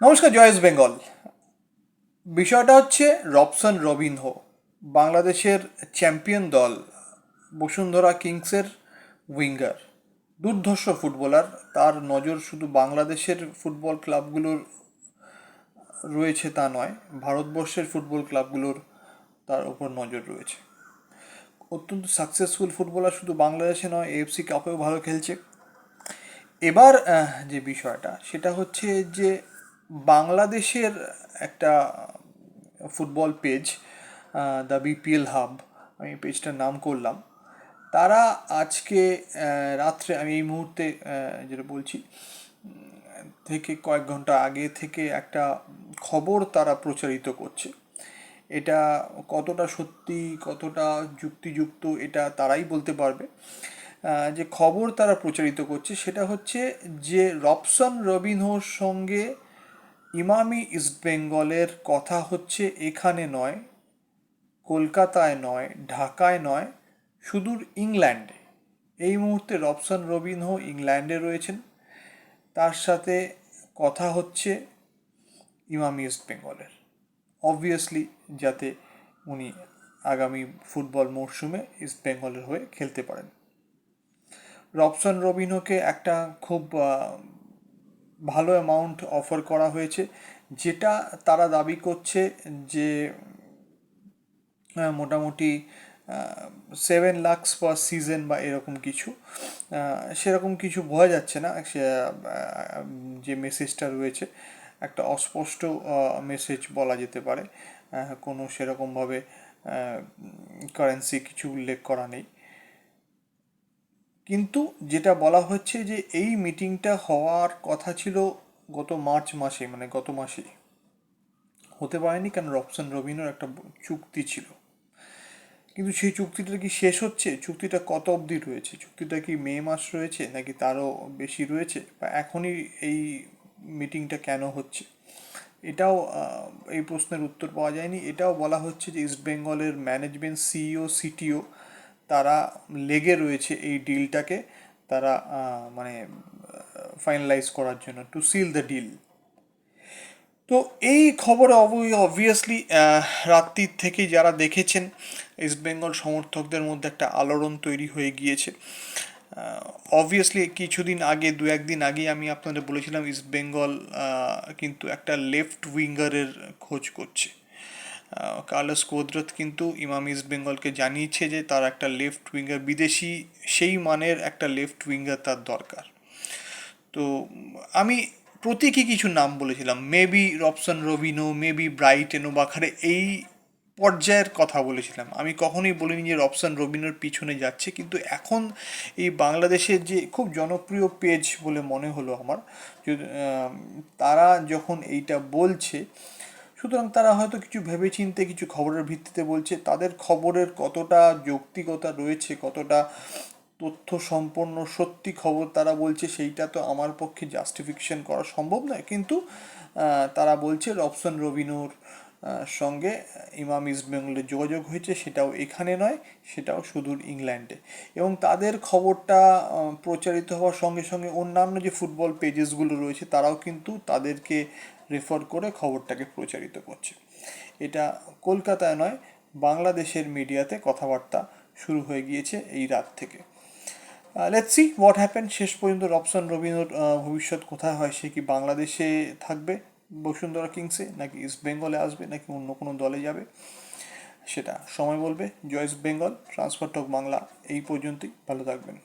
নমস্কার জয়েস বেঙ্গল। বিষয়টা হচ্ছে রবসন রবিনহো বাংলাদেশের চ্যাম্পিয়ন দল, বসুন্ধরা কিংসের উইঙ্গার, দুর্ধর্ষ ফুটবলার। তার নজর শুধু বাংলাদেশের ফুটবল ক্লাবগুলোর রয়েছে তা নয়, ভারতবর্ষের ফুটবল ক্লাবগুলোর তার উপর নজর রয়েছে। অত্যন্ত সাকসেসফুল ফুটবলার শুধু বাংলাদেশে নয় এএফসি কাপেও ভালো খেলছে। এবার যে বিষয়টা, সেটা হচ্ছে যে বাংলাদেশের একটা football page the BPL hub, আমি পেজটার নাম করলাম। তারা আজকে রাত্রে, আমি এই মুহূর্তে যেটা বলছি, থেকে কয়েক ঘণ্টা আগে থেকে একটা খবর তারা প্রচারিত করছে। এটা কতটা সত্যি, কতটা যুক্তিযুক্ত, এটা তারাই বলতে পারবে। যে খবর তারা প্রচারিত করছে, সেটা হচ্ছে যে রবসন রবিনহোর সঙ্গে ইমামি ইস্টবেঙ্গলের কথা হচ্ছে এখানে নয়, কলকাতায় নয়, ঢাকায় নয়, সুদূর ইংল্যান্ডে। এই মুহূর্তে রবসন রবিনহো ইংল্যান্ডে রয়েছেন। তার সাথে কথা হচ্ছে ইমামি ইস্ট বেঙ্গলের। অবভিয়াসলি যাতে উনি আগামী ফুটবল মরশুমে ইস্ট বেঙ্গলের হয়ে খেলতে পারেন। রবসন রবিনহোকে একটা খুব ভালো অ্যামাউন্ট অফার করা হয়েছে। যেটা তারা দাবি করছে যে মোটামুটি সেভেন লাখস পার সিজন বা এরকম কিছু। সেরকম কিছু বোঝা যাচ্ছে না। যে মেসেজটা রয়েছে, একটা অস্পষ্ট মেসেজ বলা যেতে পারে। কোনো সেরকমভাবে কারেন্সি কিছু উল্লেখ করা নেই। কিন্তু যেটা বলা হচ্ছে যে এই মিটিংটা হওয়ার কথা ছিল গত মার্চ মাসে মানে গত মাসে। হতে পারেনি কারণ রবসন রবিনোর একটা চুক্তি ছিল। কিন্তু সেই চুক্তিটা কি শেষ হচ্ছে? চুক্তিটা কত অবধি রয়েছে? চুক্তিটা কি মে মাস রয়েছে নাকি তারও বেশি রয়েছে? বা এখনই এই মিটিংটা কেন হচ্ছে? এটাও এই প্রশ্নের উত্তর পাওয়া যায়নি। এটাও বলা হচ্ছে যে ইস্ট বেঙ্গলের ম্যানেজমেন্ট সিইও, সিটিও তারা লেগে রয়েছে এই ডিলটাকে, তারা মানে ফাইনালাইজ করার জন্য টু সিল দ্য ডিল তো এই খবরে অবভিয়াসলি রাত্রির থেকে যারা দেখেছেন ইস্ট বেঙ্গল সমর্থকদের মধ্যে একটা আলোড়ন তৈরি হয়ে গিয়েছে। অবভিয়াসলি কিছুদিন আগে, দু একদিন আগে আমি আপনাদের বলেছিলাম ইস্ট বেঙ্গল কিন্তু একটা লেফট উইঙ্গারের খোঁজ করছে। কার্লোস কোদরত কিন্তু ইমাম ইস্ট বেঙ্গলকে জানিয়েছে যে তার একটা লেফট উইঙ্গার বিদেশি, সেই মানের একটা লেফট উইঙ্গার তার দরকার। তো আমি প্রতীকী কিছু নাম বলেছিলাম। Maybe Robson Robinho maybe Brighton বাখারে এই পর্যায়ের কথা বলেছিলাম। আমি কখনোই বলিনি যে রবসন রবিনোর পিছনে যাচ্ছে, কিন্তু এখন এই বাংলাদেশের যে খুব জনপ্রিয় পেজ বলে মনে হলো আমার তারা যখন এইটা বলছে সুতরাং তারা হয়তো কিছু ভেবেচিন্তে, কিছু খবরের ভিত্তিতে বলছে, তাদের খবরের কতটা যৌক্তিকতা রয়েছে, কতটা তথ্য সম্পন্ন সত্যি খবর তারা বলছে, সেইটা তো আমার পক্ষে জাস্টিফিকেশন করা সম্ভব নয়। কিন্তু তারা বলছে রবসন রবিনোর সঙ্গে ইমাম ইস্ট বেঙ্গলের যোগাযোগ হয়েছে, সেটাও এখানে নয়, সেটাও সুদূর ইংল্যান্ডে। এবং তাদের খবরটা প্রচারিত হওয়ার সঙ্গে সঙ্গে অন্যান্য যে ফুটবল পেজেসগুলো রয়েছে, তারাও কিন্তু তাদেরকে রেফার করে খবরটাকে প্রচারিত করছে। এটা কলকাতায় নয়, বাংলাদেশের মিডিয়াতে কথাবার্তা শুরু হয়ে গিয়েছে এই রাত থেকে। লেটস সি হোয়াট হ্যাপেন শেষ পর্যন্ত রবসন রবীন্দ্র ভবিষ্যৎ কোথায় হয়, সে কি বাংলাদেশে থাকবে? বসুন্ধরা কিংসে, নাকি ইস্ট বেঙ্গলে আসবে, নাকি অন্য কোনো দলে যাবে? সেটা সময় বলবে। জয়েস বেঙ্গল, ট্রান্সফার টক বাংলা, এই পর্যন্তই। ভালো থাকবেন।